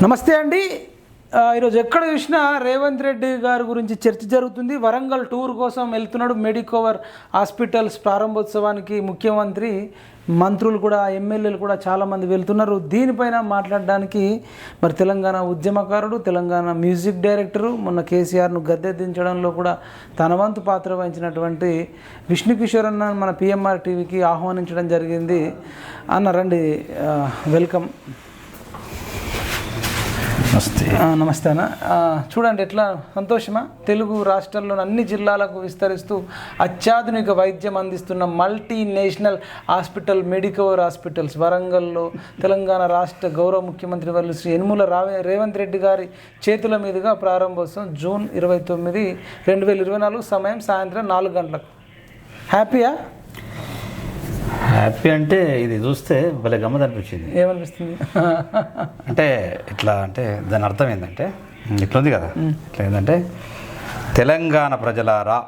నమస్తే అండి. ఈరోజు ఎక్కడ చూసినా రేవంత్ రెడ్డి గారి గురించి చర్చ జరుగుతుంది. వరంగల్ టూర్ కోసం వెళ్తున్నాడు మెడికోవర్ హాస్పిటల్స్ ప్రారంభోత్సవానికి ముఖ్యమంత్రి. మంత్రులు కూడా ఎమ్మెల్యేలు కూడా చాలామంది వెళ్తున్నారు. దీనిపైన మాట్లాడడానికి మరి తెలంగాణ ఉద్యమకారుడు తెలంగాణ మ్యూజిక్ డైరెక్టరు మొన్న కేసీఆర్ను గద్దెదించడంలో కూడా తన వంతు పాత్ర వహించినటువంటి విష్ణు కిషోర్ అన్న మన పిఎంఆర్ టీవీకి ఆహ్వానించడం జరిగింది. అన్న రండి వెల్కమ్. నమస్తే. నమస్తే అన్న. చూడండి ఎట్లా సంతోషమా? తెలుగు రాష్ట్రాల్లోని అన్ని జిల్లాలకు విస్తరిస్తూ అత్యాధునిక వైద్యం అందిస్తున్న multi national hospital Medicover hospitals. వరంగల్లో తెలంగాణ రాష్ట్ర గౌరవ ముఖ్యమంత్రి వర్యులు శ్రీ యనుమల రావే రేవంత్ రెడ్డి గారి చేతుల మీదుగా ప్రారంభోత్సవం జూన్ ఇరవై తొమ్మిది రెండు వేల ఇరవై నాలుగు సమయం సాయంత్రం నాలుగు గంటలకు. హ్యాపీయా? హ్యాపీ అంటే ఇది చూస్తే భలే గమ్మత్ అనిపించింది ఏమనిపిస్తుంది? అంటే ఇట్లా అంటే దాని అర్థం ఏంటంటే ఇట్లా ఉంది కదా. ఇట్లా ఏంటంటే తెలంగాణ ప్రజలారా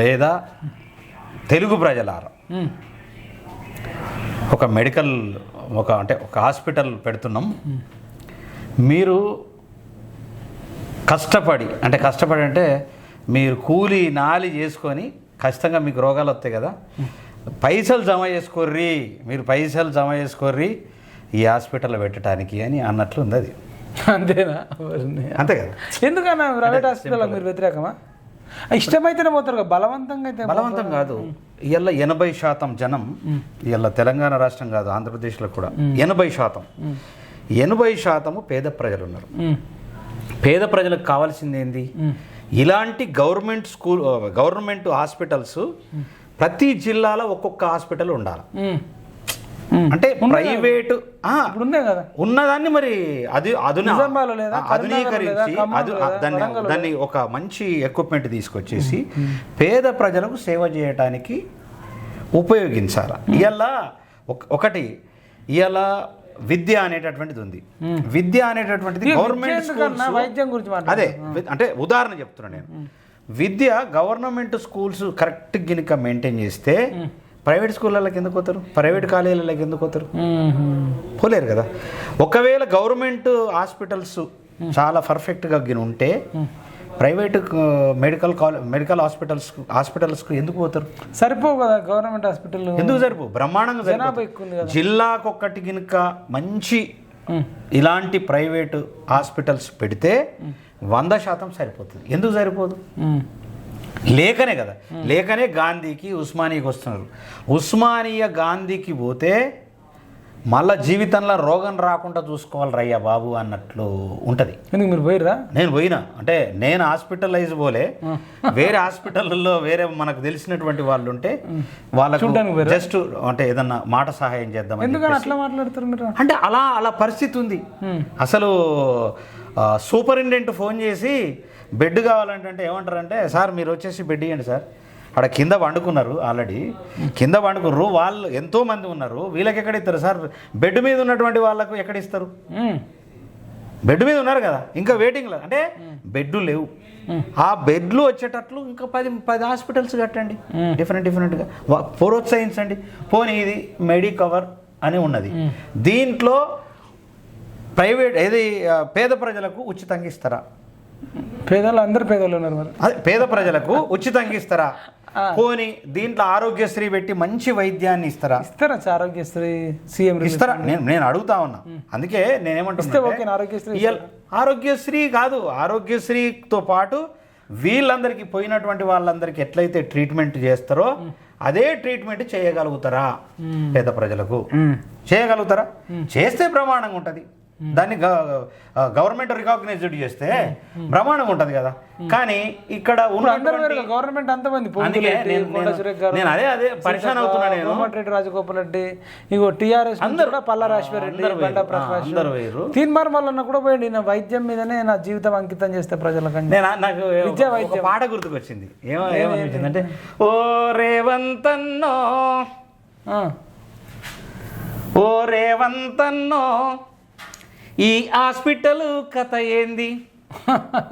లేదా తెలుగు ప్రజలారా? ఒక మెడికల్ ఒక అంటే ఒక హాస్పిటల్ పెడుతున్నాం. మీరు కష్టపడి అంటే కష్టపడి అంటే మీరు కూలి నాలి చేసుకొని ఖచ్చితంగా మీకు రోగాలు వస్తాయి కదా. పైసలు జమ చేసుకోర్రి మీరు పైసలు జమ చేసుకోర్రి ఈ హాస్పిటల్ పెట్టడానికి అని అన్నట్లు ఉంది అది. అంతేనా? అంతే కదా. ఎందుకన్నా ప్రైవేట్ హాస్పిటల్ మీరు వ్యతిరేకమా? ఇష్టమైతేనే పోతారు కదా బలవంతంగా అయితే బలవంతం కాదు. ఇవాళ ఎనభై శాతం జనం ఇవాళ తెలంగాణ రాష్ట్రం కాదు ఆంధ్రప్రదేశ్లో కూడా ఎనభై శాతం. ఎనభై శాతము పేద ప్రజలు ఉన్నారు పేద ప్రజలకు కావాల్సింది ఏంది ఇలాంటి గవర్నమెంట్ స్కూల్ గవర్నమెంట్ హాస్పిటల్స్ ప్రతి జిల్లాలో ఒక్కొక్క హాస్పిటల్ ఉండాలి. అంటే ప్రైవేటు కదా. ఉన్నదాన్ని మరి అది ఆధునీకరించి? దాన్ని దాన్ని ఒక మంచి ఎక్విప్మెంట్ తీసుకొచ్చేసి పేద ప్రజలకు సేవ చేయటానికి ఉపయోగించాలి. ఇవాళ ఒకటి ఇవాళ విద్య అనేటటువంటిది ఉంది. విద్య అనేటటువంటిది గవర్నమెంట్ విద్య గురించి అదే అంటే ఉదాహరణ చెప్తున్నా నేను. విద్య గవర్నమెంట్ స్కూల్స్ కరెక్ట్ గినక మెయింటైన్ చేస్తే ప్రైవేట్ స్కూళ్ళకి ఎందుకు పోతారు? ప్రైవేట్ కాలేజీలకి ఎందుకు పోతారు? పోలేరు కదా. ఒకవేళ గవర్నమెంట్ హాస్పిటల్స్ చాలా పర్ఫెక్ట్గా గిని ఉంటే private medical college medical hospitals హాస్పిటల్స్కు ఎందుకు పోతారు? సరిపోవు కదా గవర్నమెంట్ హాస్పిటల్. ఎందుకు సరిపో బ్రహ్మాండంగా జనాభా సరిపోతుంది. ఎక్కువ ఉంది కదా. జిల్లాకొక్కటి గినక మంచి ఇలాంటి ప్రైవేటు హాస్పిటల్స్ పెడితే వంద శాతం సరిపోతుంది. ఎందుకు సరిపోదు? లేకనే కదా. లేకనే గాంధీకి ఉస్మానియాకి వస్తున్నారు. ఉస్మానియా గాంధీకి పోతే మళ్ళా జీవితంలో రోగం రాకుండా చూసుకోవాలి రయ్యా బాబు అన్నట్లు ఉంటుంది. ఎందుకు మీరు పోయిర్రా? నేను పోయినా. అంటే నేను హాస్పిటలైజ్ పోలే. వేరే హాస్పిటల్లో వేరే మనకు తెలిసినటువంటి వాళ్ళు ఉంటే వాళ్ళకు? జస్ట్ అంటే ఏదన్నా మాట సహాయం ఎందుకని అట్లా మాట్లాడతారు మీరు? అంటే అలా అలా పరిస్థితి ఉంది. అసలు సూపరింటెండెంట్ ఫోన్ చేసి బెడ్ కావాలంటే ఏమంటారంటే సార్ మీరు వచ్చేసి బెడ్ ఇవ్వండి సార్. అక్కడ కింద వండుకున్నారు ఆల్రెడీ. కింద వండుకున్నారు. వాళ్ళు ఎంతో మంది ఉన్నారు. వీళ్ళకి ఎక్కడ ఇస్తారు సార్? బెడ్ మీద ఉన్నటువంటి వాళ్ళకు ఎక్కడ ఇస్తారు? బెడ్ మీద ఉన్నారు కదా. ఇంకా వెయిటింగ్లో అంటే బెడ్ లేవు. ఆ బెడ్లు వచ్చేటట్లు ఇంకా పది పది హాస్పిటల్స్ కట్టండి. డిఫరెంట్ డిఫరెంట్గా ప్రోత్సహించండి పోనీ ఇది మెడికవర్ అని ఉన్నది. దీంట్లో ప్రైవేట్ ఏది పేద ప్రజలకు ఉచితంగా ఇస్తారా? పేదలు అందరు పేదలు ఉన్నారు మరి. అదే పేద ప్రజలకు ఉచితంగా ఇస్తారా? పోనీ దీంట్లో ఆరోగ్యశ్రీ పెట్టి మంచి వైద్యాన్ని ఇస్తారా? ఇస్తారా ఆరోగ్యశ్రీ? సీఎం ఇస్తారా? నేను నేను అడుగుతా ఉన్నా. అందుకే నేనేమంటున్నా ఆరోగ్యశ్రీ ఆరోగ్యశ్రీ కాదు ఆరోగ్యశ్రీతో పాటు వీళ్ళందరికీ పోయినటువంటి వాళ్ళందరికీ ఎట్లయితే ట్రీట్మెంట్ చేస్తారో అదే ట్రీట్మెంట్ చేయగలుగుతారా పేద ప్రజలకు? చేయగలుగుతారా? చేస్తే ప్రమాణంగా ఉంటుంది. దాన్ని గవర్నమెంట్ రికాగ్నైజ్డ్ చేస్తే బ్రహ్మాండంగా ఉంటుంది కదా. కానీ ఇక్కడ వేరు గవర్నమెంట్ అంతమంది నేను- అదే అదే పరిశాన్ అవుతున్నా నేను. కోమటిరెడ్డి రాజగోపాల్ రెడ్డి ఇగో టీఆర్ఎస్ అందరూ- కూడా పల్లా రాజశేఖర రెడ్డి. తీన్మార్ మల్లన్న కూడా పోయండి నా వైద్యం మీదనే నా జీవితం అంకితం చేస్తే ప్రజలకు నేను నాకు విద్యా వైద్యం. పాట గుర్తుకొచ్చింది. ఏమో ఏమనిపించింది అంటే ఓ రేవంతన్నో ఓ రేవంతన్నో ఈ హాస్పిటల్ కథ ఏంది?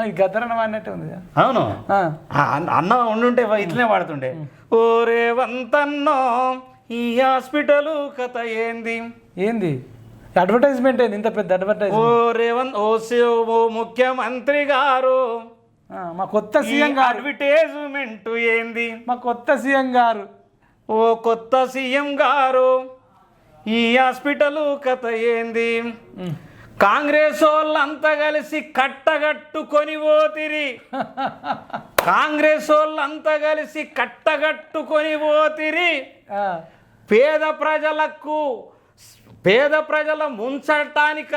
ఈ గద్దరనం అన్నట్టు ఉంది అవును. అన్న- ఉండుంటే ఇట్లనే వాడుతుండే. ఓ రేవంతన్నో ఈ హాస్పిటల్ కథ ఏంది? ఏంది? అడ్వర్టైజ్మెంట్ ఏంది? ఇంత పెద్ద ఓ అడ్వర్టైజ్మెంట్ రేవంత్ ఓ సి- ఓ ముఖ్యమంత్రి గారు. మా కొత్త సీఎం గారు. అడ్వర్టైజ్మెంట్ ఏంది? మా కొత్త సీఎం గారు. ఓ కొత్త సీఎం గారు. ఈ హాస్పిటల్ కథ ఏంది? కాంగ్రెస్ వాళ్ళంతా కలిసి కట్టగట్టుకొని పోతిరి. కాంగ్రెస్ వాళ్ళంతా కలిసి కట్టగట్టుకొని పోతిరి. పేద ప్రజలకు పేద ప్రజల ముంచటానిక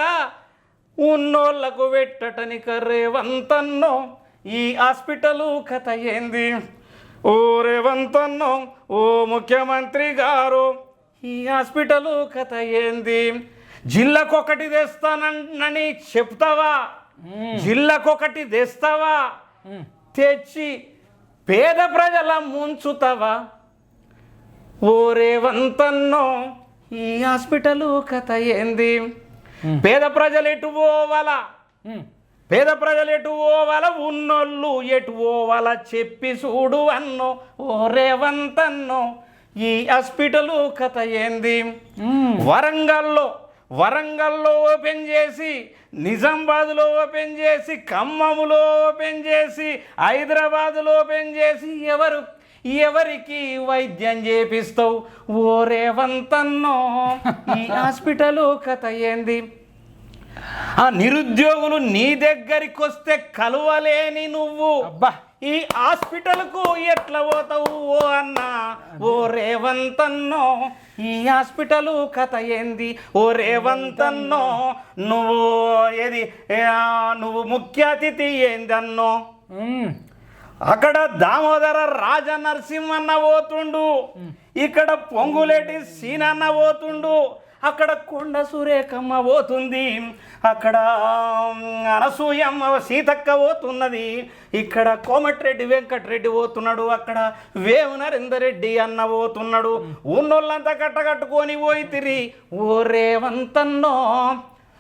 ఉన్నోళ్ళకు పెట్టటనిక రేవంతన్నో ఈ హాస్పిటల్ కథ ఏంది? ఓ రేవంతన్నో ఓ ముఖ్యమంత్రి గారు ఈ హాస్పిటల్ కథ ఏంది? జిల్లాకొకటి తెస్తానని చెప్తావా? జిల్లాకొకటి తెస్తావా. తెచ్చి పేద ప్రజల ముంచుతావా? ఓ రేవంతన్నో ఈ హాస్పిటల్ కథ ఏంది? పేద ప్రజలు ఎటు పోవాలా. పేద ప్రజలు ఎటు పోవాల? ఉన్నోళ్ళు ఎటు పోవాల? చెప్పి చూడు అన్నో ఓ రేవంతన్నో ఈ హాస్పిటల్ కథ ఏంది. వరంగల్లో వరంగల్లో ఓపెన్ చేసి నిజామాబాద్లో ఓపెన్ చేసి ఖమ్మంలో ఓపెన్ చేసి హైదరాబాద్లో ఓపెన్ చేసి ఎవరు ఎవరికి వైద్యం చేపిస్తావు? ఓ రేవంతన్నో ఈ హాస్పిటల్ కథ ఏంది? ఆ నిరుద్యోగులు నీ దగ్గరికి వస్తే కలవలేని నువ్వు. అబ్బా. ఈ హాస్పిటల్కు ఎట్లా పోతావు ఓ అన్న? ఓ రేవంతన్నో ఈ హాస్పిటల్ కథ ఏంది? ఓ రేవంతన్నో నువ్వు ఏది? నువ్వు ముఖ్య అతిథి ఏందన్నో. అక్కడ దామోదర రాజ నరసింహన్న పోతుండు ఇక్కడ పొంగులేటి సీనన్న పోతుండు. అక్కడ కొండ సురేఖమ్మ పోతుంది. అక్కడ అనసూయమ్మ సీతక్క పోతున్నది. ఇక్కడ కోమటిరెడ్డి వెంకటరెడ్డి పోతున్నాడు. అక్కడ వేవు నరేందర్ రెడ్డి అన్న పోతున్నాడు. ఉన్నోళ్ళంతా కట్టకట్టుకొని పోయితిరి ఓ రేవంతన్నో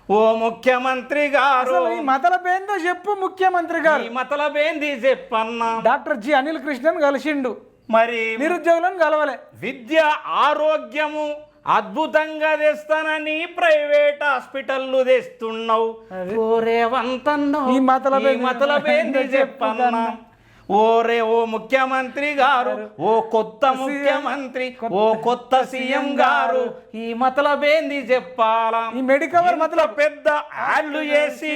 ఓ ముఖ్యమంత్రి గారు. ఈ మతలబేందో చెప్పు ముఖ్యమంత్రి గారు. ఈ మతలబేంది చెప్పన్నా. డాక్టర్ జి అనిల్ కృష్ణన్ కలిసిండు. మరి నిరుద్యోగులను కలవలే. విద్య ఆరోగ్యము అద్భుతంగా తెస్తానని ప్రైవేట్ హాస్పిటల్లు తెస్తున్నావు. ఈ మతలబే- ఈ మతలబేంది చెప్పన్నా ఓరే ఓ ముఖ్యమంత్రి గారు ఓ కొత్త ముఖ్యమంత్రి ఓ కొత్త సీఎం గారు. ఈ మతలబేంది చెప్పాలా. ఈ మెడికవర్ ఇంత పెద్ద యాడ్లు చేసి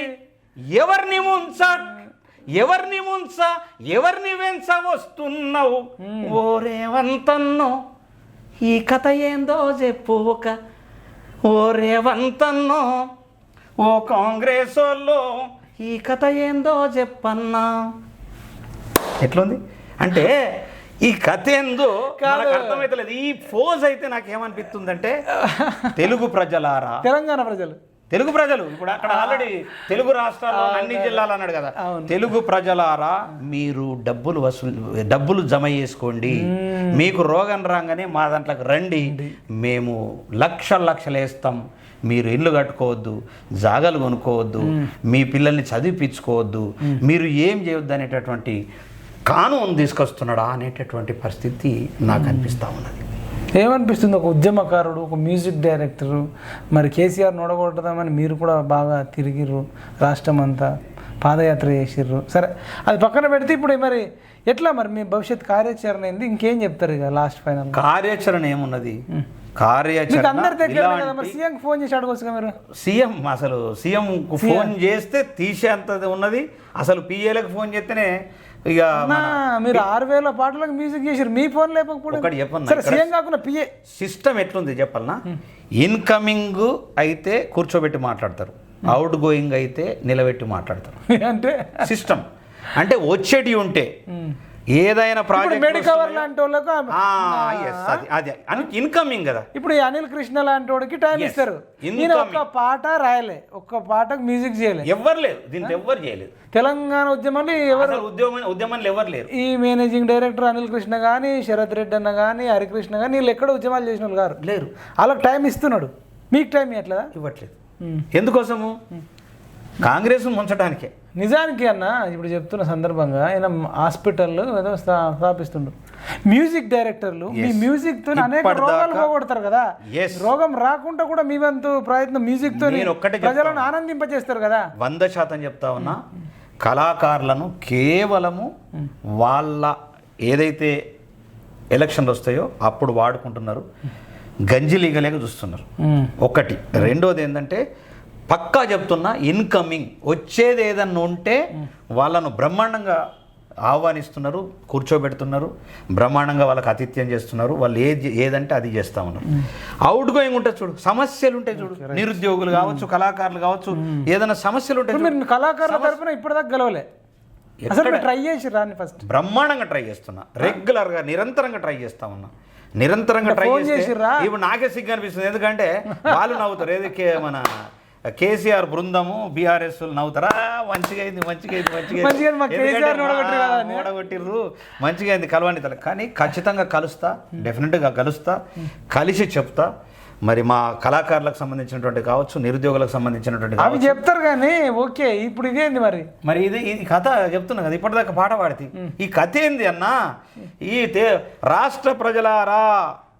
ఎవరిని ముంచ? ఎవరిని ముంచ? ఎవరిని వెంచ వస్తున్నావు? ఓ రేవంతన్నో ఈ కథ ఏందో చెప్పు ఒక ఓ రేవంతన్నో ఓ కాంగ్రెస్ వాళ్ళు ఈ కథ ఏందో చెప్పన్నా. ఎట్లుంది? అంటే ఈ కథ ఏందో అర్థమైతలేదు. ఈ ఫోజ్ అయితే నాకు ఏమనిపిస్తుందంటే తెలుగు ప్రజలారా తెలంగాణ ప్రజలు. తెలుగు ప్రజలు ఇప్పుడు అక్కడ ఆల్రెడీ తెలుగు రాష్ట్రాల్లో అన్ని జిల్లాలు అన్నాడు కదా. తెలుగు ప్రజలారా మీరు డబ్బులు వసూలు డబ్బులు జమ చేసుకోండి. మీకు రోగం రాగానే మా దాంట్లోకి రండి. మేము లక్షలు లక్షలు వేస్తాం. మీరు ఇల్లు కట్టుకోవద్దు జాగాలు కొనుక్కోవద్దు మీ పిల్లల్ని చదివిపించుకోవద్దు. మీరు ఏం చేయొద్దు అనేటటువంటి కానూన్ తీసుకొస్తున్నాడా అనేటటువంటి పరిస్థితి నాకు అనిపిస్తా ఉన్నది. ఏమనిపిస్తుంది? ఒక ఉద్యమకారుడు ఒక మ్యూజిక్ డైరెక్టరు మరి కేసీఆర్ నొడగొట్టదామని మీరు కూడా బాగా తిరిగిర్రు రాష్ట్రం అంతా పాదయాత్ర చేసిర్రు. సరే అది పక్కన పెడితే ఇప్పుడు మరి ఎట్లా మరి మీ భవిష్యత్ కార్యాచరణ ఏంది? ఇంకేం చెప్తారు ఇక లాస్ట్ ఫైనల్ కార్యాచరణ ఏమున్నది? కార్యాచరణ సీఎం ఫోన్ చేసి మీరు? సీఎం అసలు ఫోన్ చేస్తే తీసేంత ఉన్నది. అసలు పిఏలకు ఫోన్ చేస్తేనే ఇక మీరు ఆరు వేల పాటలకు మ్యూజిక్ చేసిర్రు మీ ఫోన్ లేకపోతే ఒకటి సీఎం కాకుండా పిఏ సిస్టమ్ ఎట్లుంది చెప్పాలనా? ఇన్కమింగ్ అయితే కూర్చోబెట్టి మాట్లాడతారు. అవుట్ గోయింగ్ అయితే నిలబెట్టి మాట్లాడతారు. అంటే? సిస్టమ్ అంటే వచ్చేటి ఉంటే ఏదైనా ప్రాజెక్ట్ మెడికవర్ లాంటి వాళ్ళకు అది అదే ఇన్కమింగ్ కదా. ఇప్పుడు ఈ అనిల్ కృష్ణ లాంటి వాడికి టైం. ఇస్తారు. నేను ఒక్క పాట రాయలే ఒక్క పాటకు మ్యూజిక్ చేయలే. ఎవ్వరు లేరు దీంట్లో ఎవ్వరు చేయలేదు. తెలంగాణ ఉద్యమంలో ఎవరు ఉద్యోగం ఉద్యమంలో ఎవరు లేరు. ఈ మేనేజింగ్ డైరెక్టర్ అనిల్ కృష్ణ కానీ శరత్ రెడ్డి అన్న కానీ హరికృష్ణ కానీ వీళ్ళు ఎక్కడ ఉద్యమాలు చేసిన వాళ్ళు గారు లేరు. వాళ్ళకి టైం ఇస్తున్నాడు. మీకు టైం ఇవ్వట్లేదా? ఇవ్వట్లేదు. ఎందుకోసము? కాంగ్రెస్ ముంచడానికే నిజానికి అన్న ఇప్పుడు చెప్తున్న సందర్భంగా ఆయన హాస్పిటల్ ఏదో స్థా- స్థాపిస్తుండ్రు మ్యూజిక్ డైరెక్టర్లు మీ. మ్యూజిక్తో అనేక రోగాలు పోగొడతారు కదా. రోగం రాకుండా కూడా మీ వంతు ప్రయత్నం మ్యూజిక్తో ప్రజలను ఆనందింపజేస్తారు కదా. వంద శాతం చెప్తా ఉన్నా కళాకారులను కేవలము వాళ్ళ ఏదైతే ఎలక్షన్లు వస్తాయో అప్పుడు వాడుకుంటున్నారు. గంజి లీగలేక చూస్తున్నారు. ఒకటి. రెండోది ఏంటంటే పక్కా చెప్తున్నా ఇన్కమింగ్ వచ్చేది ఏదన్నా ఉంటే వాళ్ళను బ్రహ్మాండంగా ఆహ్వానిస్తున్నారు కూర్చోబెడుతున్నారు బ్రహ్మాండంగా వాళ్ళకి ఆతిథ్యం చేస్తున్నారు వాళ్ళు ఏది ఏదంటే అది చేస్తా ఉన్నారు. అవుట్ గోయింగ్ ఉంటుంది చూడు సమస్యలు ఉంటాయి చూడు నిరుద్యోగులు కావచ్చు కళాకారులు కావచ్చు ఏదైనా సమస్యలు ఉంటాయి కళాకారుల తరపున ఇప్పటిదాకా గెలవలే. అసలు ట్రై చేసి రాని ఫస్ట్ బ్రహ్మాండంగా ట్రై చేస్తున్నా. రెగ్యులర్గా నిరంతరంగా ట్రై చేస్తా ఉన్నా. నిరంతరంగా ట్రై చేసిర్రా? ఇప్పుడు నాకే సిగ్గు అనిపిస్తుంది. ఎందుకంటే వాళ్ళు నవ్వుతారు. ఏది కే- మన కేసీఆర్ బృందము బీఆర్ఎస్ నవ్వుతారా. మంచిగా అయింది మంచిగా అయింది మంచిగా ఓడగొట్టిర్రు మంచిగా అయింది కలవండి తల కానీ ఖచ్చితంగా కలుస్తా డెఫినెట్గా కలుస్తా కలిసి చెప్తా. మరి మా కళాకారులకు సంబంధించినటువంటి కావచ్చు నిరుద్యోగులకు సంబంధించినటువంటి అవి చెప్తారు కానీ ఓకే ఇప్పుడు ఇదేంది మరి? మరి ఇది ఇది కథ చెప్తున్నా కదా ఇప్పటిదాకా పాట పాడితే. ఈ కథ ఏంది అన్నా? ఈ రాష్ట్ర ప్రజలారా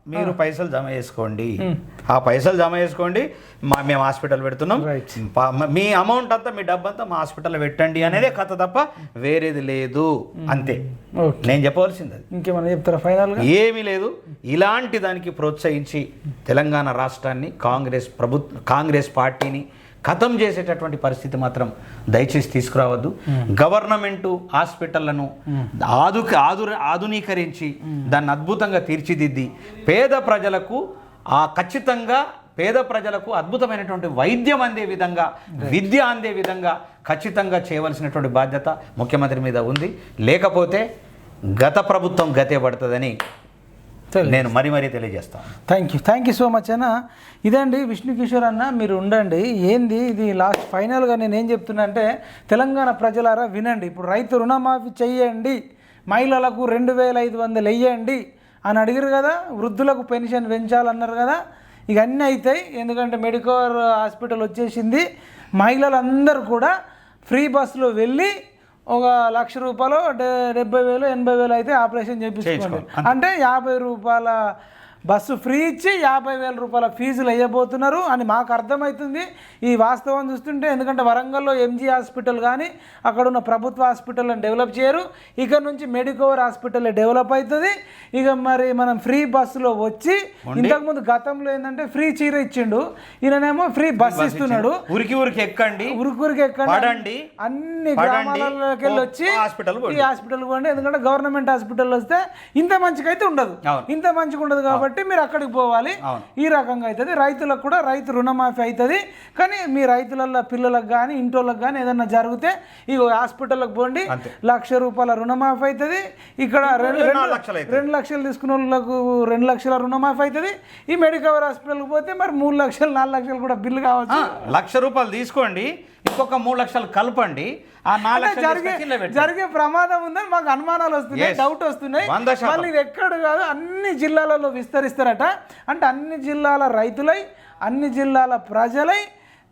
మీరు పైసలు జమ చేసుకోండి. ఆ పైసలు జమ చేసుకోండి మా మేము హాస్పిటల్ పెడుతున్నాం. మ- అమౌంట్ అంతా మీ డబ్బు అంతా మా హాస్పిటల్లో పెట్టండి అనేదే కథ తప్ప వేరేది లేదు. అంతే. నేను చెప్పవలసింది. అది ఇంకేమైనా చెప్తారా ఫైనల్ ఏమీ లేదు. ఇలాంటి దానికి ప్రోత్సహించి తెలంగాణ రాష్ట్రాన్ని కాంగ్రెస్ ప్రభుత్వ కాంగ్రెస్ పార్టీని ఖతం చేసేటటువంటి పరిస్థితి మాత్రం దయచేసి తీసుకురావద్దు. గవర్నమెంటు హాస్పిటళ్ళను ఆదు ఆదు ఆధునీకరించి దాన్ని అద్భుతంగా తీర్చిదిద్ది. పేద ప్రజలకు ఆ ఖచ్చితంగా పేద ప్రజలకు అద్భుతమైనటువంటి వైద్యం అందే విధంగా విద్య అందే విధంగా ఖచ్చితంగా చేయవలసినటువంటి బాధ్యత ముఖ్యమంత్రి మీద ఉంది. లేకపోతే గత ప్రభుత్వం గతే పడుతుందని నేను మరీ మరీ తెలియజేస్తాను thank you thank you so much అన్న. ఇదండి విష్ణు కిషోర్ అన్న మీరు ఉండండి. ఏంది ఇది లాస్ట్ ఫైనల్గా నేను ఏం చెప్తున్నా అంటే తెలంగాణ ప్రజలారా వినండి. ఇప్పుడు రైతు రుణమాఫీ చెయ్యండి. మహిళలకు రెండు వేల ఐదు వందలు వెయ్యండి అని అడిగారు కదా వృద్ధులకు పెన్షన్ పెంచాలన్నారు కదా. ఇక అన్నీ అవుతాయి ఎందుకంటే మెడికవర్ హాస్పిటల్ వచ్చేసింది. మహిళలందరూ కూడా ఫ్రీ బస్సులో వెళ్ళి ఒక లక్ష రూపాయలు డెబ్బై వేలు ఎనభై వేలు అయితే ఆపరేషన్ చేయించుకోండి. అంటే యాభై రూపాయల బస్సు ఫ్రీ ఇచ్చి యాభై వేల రూపాయల ఫీజులు వేయబోతున్నారు అని మాకు అర్థమవుతుంది. ఈ వాస్తవం చూస్తుంటే ఎందుకంటే వరంగల్లో ఎంజీ హాస్పిటల్ కానీ అక్కడ ఉన్న ప్రభుత్వ హాస్పిటల్ని డెవలప్ చేయరు. ఇక నుంచి మెడికవర్ హాస్పిటల్ డెవలప్ అవుతుంది. ఇక మరి మనం ఫ్రీ బస్సులో వచ్చి ఇంతకుముందు గతంలో ఏంటంటే ఫ్రీ చీర ఇచ్చిండు. ఈయననేమో ఫ్రీ బస్ ఇస్తున్నాడు. ఊరికి ఊరికి ఎక్కండి. ఉరుకురికి ఎక్కడ. పడండి. అన్ని గ్రామాలలోకి వెళ్ళి వచ్చి హాస్పిటల్ ఈ హాస్పిటల్ పోండి. ఎందుకంటే గవర్నమెంట్ హాస్పిటల్ వస్తే ఇంత మంచిగా అయితే ఉండదు. ఇంత మంచిగా ఉండదు కాబట్టి మీరు అక్కడికి పోవాలి. ఈ రకంగా అవుతుంది రైతులకు కూడా రైతు రుణమాఫీ అవుతుంది కానీ మీ రైతుల పిల్లలకు కానీ ఇంటోళ్ళకి కానీ ఏదన్నా జరిగితే ఈ హాస్పిటల్కి పోండి. లక్ష రూపాయల రుణమాఫీ అవుతుంది ఇక్కడ రెండు లక్షలు తీసుకున్న వాళ్ళకు రెండు లక్షల రుణమాఫీ అవుతుంది ఈ మెడికవర్ హాస్పిటల్కి పోతే మరి మూడు లక్షలు నాలుగు లక్షలు కూడా బిల్లు కావచ్చు. లక్ష రూపాయలు తీసుకోండి. ఇంకొక మూడు లక్షలు కలపండి ఆ నాలుగు జరిగే. జరిగే ప్రమాదం ఉందని మాకు అనుమానాలు వస్తున్నాయి. డౌట్ వస్తున్నాయి. మళ్ళీ ఇది ఎక్కడ కాదు అన్ని జిల్లాలలో విస్తరిస్తారట అంటే అన్ని జిల్లాల రైతులై అన్ని జిల్లాల ప్రజలై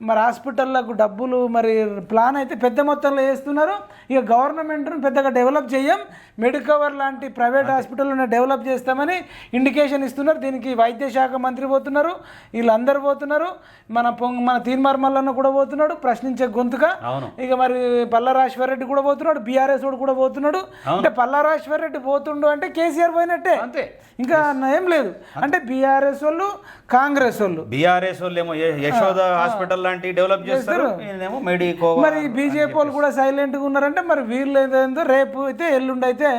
మరి హాస్పిటళ్ళకు డబ్బులు మరి ప్లాన్ అయితే పెద్ద మొత్తంలో వేస్తున్నారు ఇక గవర్నమెంట్ను పెద్దగా డెవలప్ చేయం. మెడికవర్ లాంటి ప్రైవేట్ హాస్పిటల్ని డెవలప్ చేస్తామని ఇండికేషన్ ఇస్తున్నారు. దీనికి వైద్య శాఖ మంత్రి పోతున్నారు. వీళ్ళందరూ పోతున్నారు. మన పొంగ మన తీన్మార్ మల్లన్న కూడా పోతున్నాడు. ప్రశ్నించే గొంతుగా. అవును. ఇక మరి పల్లారాశ్వర రెడ్డి కూడా పోతున్నాడు. బీఆర్ఎస్ వాడు కూడా పోతున్నాడు. అంటే పల్లారాశ్వర రెడ్డి పోతుండు అంటే కేసీఆర్ పోయినట్టే. అంతే. ఇంకా ఏం లేదు. అంటే బీఆర్ఎస్ వాళ్ళు కాంగ్రెస్ వాళ్ళు. బీఆర్ఎస్ వాళ్ళు ఏమో యశోద హాస్పిటల్ లాంటి డెవలప్ చేస్తారు. మెడికో మరి బీజేపీ వాళ్ళు కూడా సైలెంట్గా ఉన్నారంటే మరి వీళ్ళు ఏదేందో రేపు అయితే ఎల్లుండి అయితే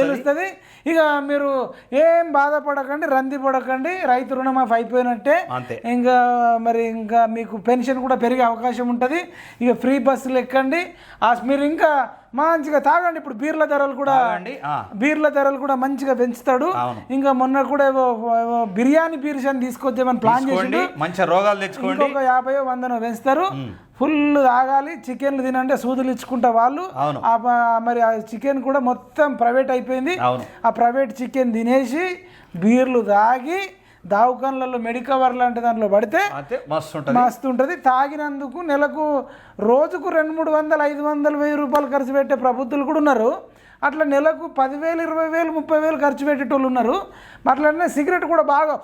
తెలుస్తది. ఇక మీరు ఏం బాధపడకండి రంది పడకండి. రైతు రుణమాఫీ అయిపోయినట్టే. ఇంకా మరి ఇంకా మీకు పెన్షన్ కూడా పెరిగే అవకాశం ఉంటుంది. ఇక ఫ్రీ బస్సులు ఎక్కండి మీరు ఇంకా మంచిగా తాగండి. ఇప్పుడు బీర్ల ధరలు కూడా. బీర్ల ధరలు కూడా మంచిగా పెంచుతాడు. ఇంకా మొన్న కూడా బిర్యానీ బీర్స్ అని తీసుకొచ్చేమని ప్లాన్ చేసిండు. మంచి రోగాలు తెచ్చుకోండి. ఇంకొక యాభై వందనో పెంచుతారు. ఫుల్ తాగాలి. చికెన్లు తినంటే సూదులు ఇచ్చుకుంటా వాళ్ళు. మరి ఆ చికెన్ కూడా మొత్తం ప్రైవేట్ అయిపోయింది. ఆ ప్రైవేట్ చికెన్ తినేసి బీర్లు తాగి దావకాన్లలో మెడికవర్ లాంటి దాంట్లో పడితే మస్తు ఉంటుంది. తాగినందుకు నెలకు రోజుకు రెండు మూడు వందలు ఐదు వందలు వెయ్యి రూపాయలు ఖర్చు పెట్టే ప్రభుత్వాలు కూడా ఉన్నారు. అట్లా నెలకు పదివేలు ఇరవై వేలు ముప్పై వేలు ఖర్చు పెట్టేటోళ్ళు ఉన్నారు. అట్లనే సిగరెట్ కూడా బాగా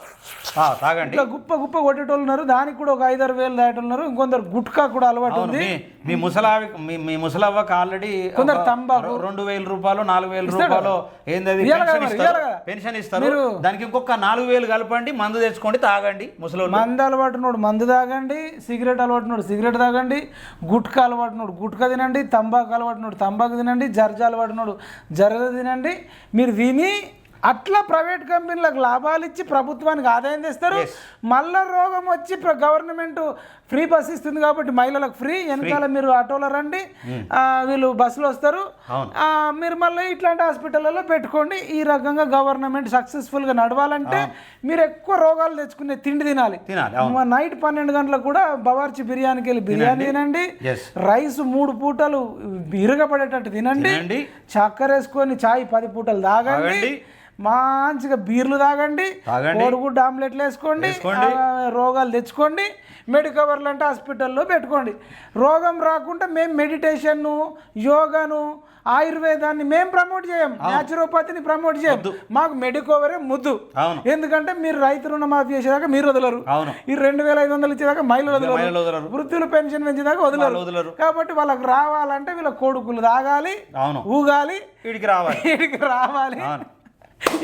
తాగండి. ఇట్లా గుప్ప గుప్ప కొట్టేటోళ్ళు ఉన్నారు. దానికి కూడా ఒక ఐదారు వేలు దాటోళ్ళు ఉన్నారు. ఇంకొందరు గుట్కా కూడా అలవాటు ఉంది. మీ ముసలావి మీ ముసలవ్వకి ఆల్రెడీ కొందరు తంబాకు. రెండు వేల రూపాయలు నాలుగు వేల రూపాయలు ఏంది పెన్షన్ ఇస్తారు. దానికి ఇంకొక నాలుగు వేలు కలపండి మందు తెచ్చుకోండి తాగండి ముసలోళ్ళు. మందు అలవాటునోడు మందు తాగండి సిగరెట్ అలవాటునోడు సిగరెట్ తాగండి గుట్కా అలవాటునోడు గుట్కా తినండి తంబాకు అలవాటునోడు తంబాకు తినండి జర్జా అలవాటునోడు జర్జ తినండి మీరు విని అట్లా ప్రైవేట్ కంపెనీలకు లాభాలు ఇచ్చి ప్రభుత్వానికి ఆదాయం తెస్తారు. మళ్ళా రోగం వచ్చి గవర్నమెంట్ ఫ్రీ బస్ ఇస్తుంది కాబట్టి మహిళలకు ఫ్రీ వెనకాల మీరు ఆటోలో రండి. వీళ్ళు బస్సులో వస్తారు. మీరు మళ్ళీ ఇట్లాంటి హాస్పిటల్లో పెట్టుకోండి. ఈ రకంగా గవర్నమెంట్ సక్సెస్ఫుల్గా నడవాలంటే మీరు ఎక్కువ రోగాలు తెచ్చుకునే తిండి తినాలి. నైట్ పన్నెండు గంటలకు కూడా బవార్చి బిర్యానీకి వెళ్ళి బిర్యానీ తినండి. Yes. రైస్ మూడు పూటలు ఇరగబడేటట్టు తినండి. తినండి. చక్కెర వేసుకొని చాయ్ పది పూటలు తాగండి. మంచిగా బీర్లు తాగండి. కోడిగుడ్డు ఆమ్లెట్లు వేసుకోండి. రోగాలు తెచ్చుకోండి. మెడికవర్లు అంటే హాస్పిటల్లో పెట్టుకోండి. రోగం రాకుండా మేము మెడిటేషన్ యోగాను ఆయుర్వేదాన్ని మేము ప్రమోట్ చేయం. న్యాచురోపతిని ప్రమోట్ చేయం. మాకు మెడికోవరే ముద్దు. ఎందుకంటే మీరు రైతు రుణమాఫీ చేసేదాకా మీరు వదలరు. ఈ రెండు వేల ఐదు వందలు ఇచ్చేదాకా మహిళలు వదలరు. వృద్ధులు పెన్షన్ పెంచేదాకా వదలరు. కాబట్టి వాళ్ళకి రావాలంటే వీళ్ళ కొడుకులు తాగాలి ఊగాలి వీడికి రావాలి. వీడికి రావాలి.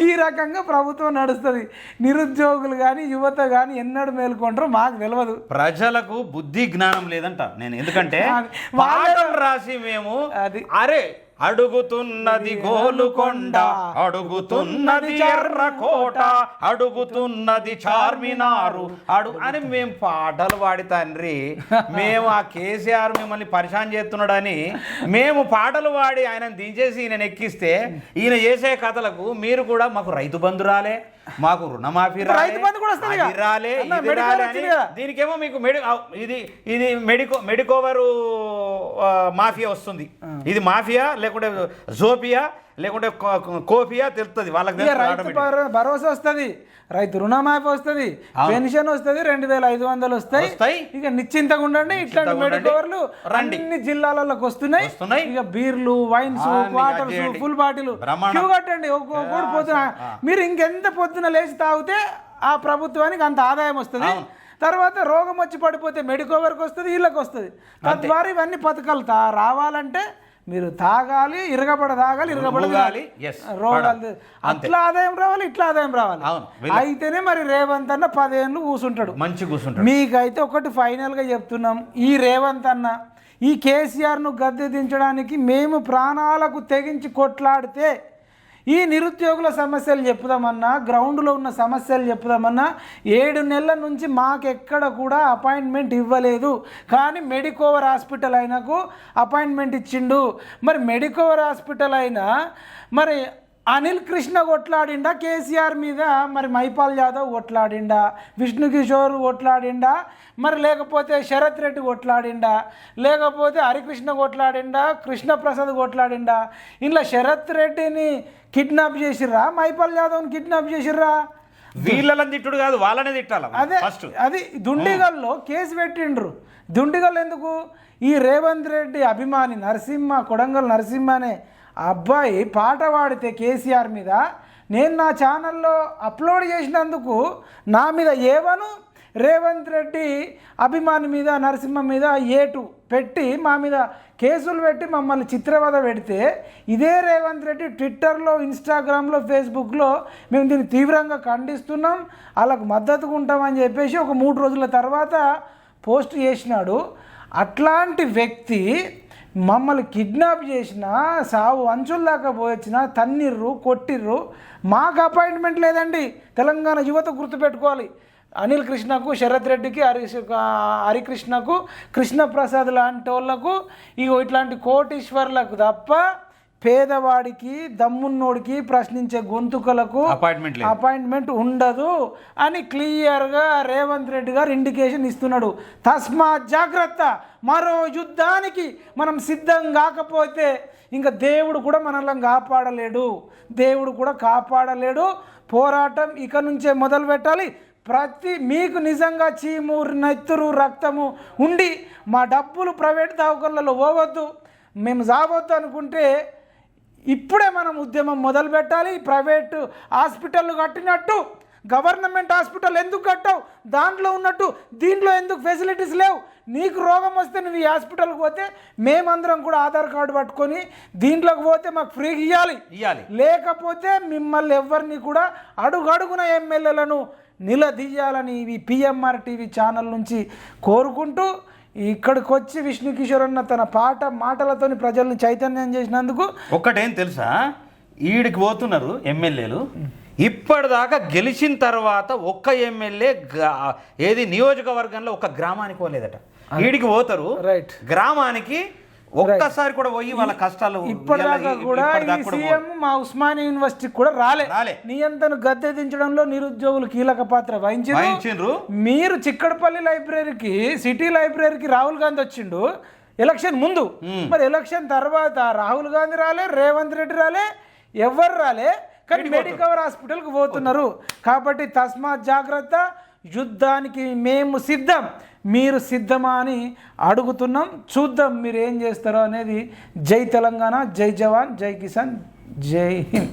ఈ రకంగా ప్రభుత్వం నడుస్తుంది. నిరుద్యోగులు కానీ యువత కానీ ఎన్నడూ మేల్కొంటారో మాకు తెలియదు ప్రజలకు బుద్ధి జ్ఞానం లేదంట నేను. ఎందుకంటే రాసి మేము అది అరే అడుగుతున్నది గోలుకొండ అడుగుతున్నది ఎర్రకోట అడుగుతున్నది చార్మినారు. అడుగు అని మేము పాటలు పాడి తండ్రి మేము ఆ కేసీఆర్ మిమ్మల్ని పరిశాన్ చేస్తున్నాడని మేము పాటలు పాడి ఆయన దించేసి ఈయన ఎక్కిస్తే ఈయన చేసే కథలకు మీరు కూడా మాకు రైతు బంధు రాలే మాకు రుణమాఫీ రైతు బంధు కూడా వస్తుంది రాలే. దీనికేమో మీకు మెడి ఇది ఇది మెడికో మెడికోవరు మాఫియా వస్తుంది. ఇది మాఫియా లేకుంటే జోపియా లేకుంటే కోఫియా తెలుస్తుంది వాళ్ళకి భరోసా వస్తుంది. రైతు రుణమాఫీ వస్తుంది. పెన్షన్ వస్తుంది. రెండు వేల ఐదు వందలు వస్తాయి. ఇక నిశ్చింతగా ఉండండి. ఇట్లాంటి. మెడికవర్లు రండి. అన్ని జిల్లాలలోకి వస్తున్నాయి. ఇక బీర్లు wines waters. Full bottle. Queue కట్టండి. ఒక్కొక్కటి పొద్దున. మీరు ఇంకెంత పొద్దున లేచి తాగితే ఆ ప్రభుత్వానికి అంత ఆదాయం వస్తుంది. తర్వాత రోగం వచ్చి పడిపోతే మెడికోవర్కి వస్తుంది వీళ్ళకి వస్తుంది. తద్వారా ఇవన్నీ పథకాలు తా రావాలంటే మీరు తాగాలి ఇరగబడ తాగాలి ఇరగబడ ఊగాలి, yes, రోగాలు. అట్లా ఆదాయం రావాలి ఇట్లా ఆదాయం రావాలి. అయితేనే మరి రేవంత్ అన్న పదేళ్ళు కూర్చుంటాడు మంచి కూర్చుంటాడు మీకైతే ఒకటి ఫైనల్గా చెప్తున్నాం. ఈ రేవంత్ అన్న ఈ కేసీఆర్ను గద్దె దించడానికి మేము ప్రాణాలకు తెగించి కొట్లాడితే ఈ నిరుద్యోగుల సమస్యలు చెప్పుదామన్నా గ్రౌండ్లో ఉన్న సమస్యలు చెప్పుదామన్నా ఏడు నెలల నుంచి మాకెక్కడ కూడా అపాయింట్మెంట్ ఇవ్వలేదు. కానీ మెడికోవర్ హాస్పిటల్ అయినకు అపాయింట్మెంట్ ఇచ్చిండు. మరి మెడికోవర్ హాస్పిటల్ అయినా మరి అనిల్ కృష్ణ కొట్లాడిండా కేసీఆర్ మీద మరి మైపాల్ యాదవ్ కొట్లాడిండా విష్ణు కిషోర్ కొట్లాడిండా మరి లేకపోతే శరత్ రెడ్డి కొట్లాడిండా లేకపోతే హరికృష్ణ కొట్లాడిండా కృష్ణప్రసాద్ కొట్లాడిండా ఇంట్లో శరత్ రెడ్డిని కిడ్నాప్ చేసిర్రా మైపాల్ యాదవ్ని కిడ్నాప్ చేసిర్రా? వీళ్ళని తిట్టుడు కాదు వాళ్ళనే తిట్టాలి? అదే ఫస్ట్. అది దుండిగల్లో కేసు పెట్టిండ్రు. దుండిగల్ ఎందుకు? ఈ రేవంత్ రెడ్డి అభిమాని నరసింహ కొడంగల్ నరసింహ అబ్బాయి పాట పాడితే కేసీఆర్ మీద నేను నా ఛానల్లో అప్లోడ్ చేసినందుకు నా మీద ఏవను రేవంత్ రెడ్డి అభిమాని మీద నరసింహ మీద ఏటు పెట్టి మా మీద కేసులు పెట్టి మమ్మల్ని చిత్రవద పెడితే ఇదే రేవంత్ రెడ్డి ట్విట్టర్లో ఇన్స్టాగ్రామ్లో ఫేస్బుక్లో మేము దీన్ని తీవ్రంగా ఖండిస్తున్నాం వాళ్ళకు మద్దతుగా ఉంటామని చెప్పేసి ఒక మూడు రోజుల తర్వాత పోస్ట్ చేసినాడు. అట్లాంటి వ్యక్తి మమ్మల్ని కిడ్నాప్ చేసిన సావు అంచుల దాకా పోయొచ్చిన తన్నిర్రు కొట్టిర్రు. మాకు అపాయింట్మెంట్ లేదండి. తెలంగాణ యువత గుర్తుపెట్టుకోవాలి. అనిల్ కృష్ణకు శరత్ రెడ్డికి హరి హరికృష్ణకు కృష్ణప్రసాద్ లాంటి వాళ్ళకు ఇగో ఇట్లాంటి కోటీశ్వర్లకు తప్ప పేదవాడికి దమ్మున్నోడికి ప్రశ్నించే గొంతుకలకు అపాయింట్మెంట్ అపాయింట్మెంట్ ఉండదు అని క్లియర్గా రేవంత్ రెడ్డి గారు ఇండికేషన్ ఇస్తున్నాడు. తస్మా జాగ్రత్త. మరో యుద్ధానికి మనం సిద్ధం కాకపోతే ఇంకా దేవుడు కూడా మనల్ని కాపాడలేడు. దేవుడు కూడా కాపాడలేడు. పోరాటం ఇక నుంచే మొదలు పెట్టాలి. ప్రతి మీకు నిజంగా చీము నెత్తురు రక్తము ఉండి మా డబ్బులు ప్రైవేట్ దవాఖానలలో పోవద్దు. మేము జావద్దు అనుకుంటే ఇప్పుడే మనం ఉద్యమం మొదలు పెట్టాలి. ప్రైవేటు హాస్పిటల్ కట్టినట్టు గవర్నమెంట్ హాస్పిటల్ ఎందుకు కట్టావు? దాంట్లో ఉన్నట్టు దీంట్లో ఎందుకు ఫెసిలిటీస్ లేవు? నీకు రోగం వస్తే నువ్వు ఈ హాస్పిటల్కి పోతే మేమందరం కూడా ఆధార్ కార్డు పట్టుకొని దీంట్లోకి పోతే మాకు ఫ్రీగా ఇవ్వాలి ఇవ్వాలి లేకపోతే మిమ్మల్ని ఎవరిని కూడా అడుగడుగున ఎమ్మెల్యేలను నిలదీయాలని ఇవి పిఎంఆర్ టీవీ ఛానల్ నుంచి కోరుకుంటూ ఇక్కడికి వచ్చి విష్ణు కిషోర్ అన్న తన పాట మాటలతోని ప్రజల్ని చైతన్యం చేసినందుకు ఒక్కటేం తెలుసా? ఈడికి పోతున్నారు ఎమ్మెల్యేలు. ఇప్పటిదాకా గెలిచిన తర్వాత ఒక్క ఎమ్మెల్యే ఏది నియోజకవర్గంలో ఒక గ్రామానికి పోలేదట. ఈడికి పోతారు. రైట్ గ్రామానికి ఒక్కసారి కూడా పోయి వాళ్ళ కష్టాలు ఇప్పటిదాకా కూడా ఈ సీఎం మా ఉస్మానియా యూనివర్సిటీకి కూడా రాలే. నియంత్రణ గద్దె దించడంలో నిరుద్యోగులు కీలక పాత్ర వహించారు మీరు చిక్కడపల్లి లైబ్రరీకి సిటీ లైబ్రరీకి రాహుల్ గాంధీ వచ్చిండు. ఎలక్షన్ ముందు. మరి ఎలక్షన్ తర్వాత రాహుల్ గాంధీ రాలే రేవంత్ రెడ్డి రాలే ఎవరు రాలే కానీ మెడికవర్ హాస్పిటల్కి పోతున్నారు. కాబట్టి తస్మాత్ జాగ్రత్త యుద్ధానికి మేము సిద్ధం. మీరు సిద్ధమా అని అడుగుతున్నాం. చూద్దాం మీరు ఏం చేస్తారో అనేది. జై తెలంగాణ జై జవాన్ జై కిసాన్ జై హింద్.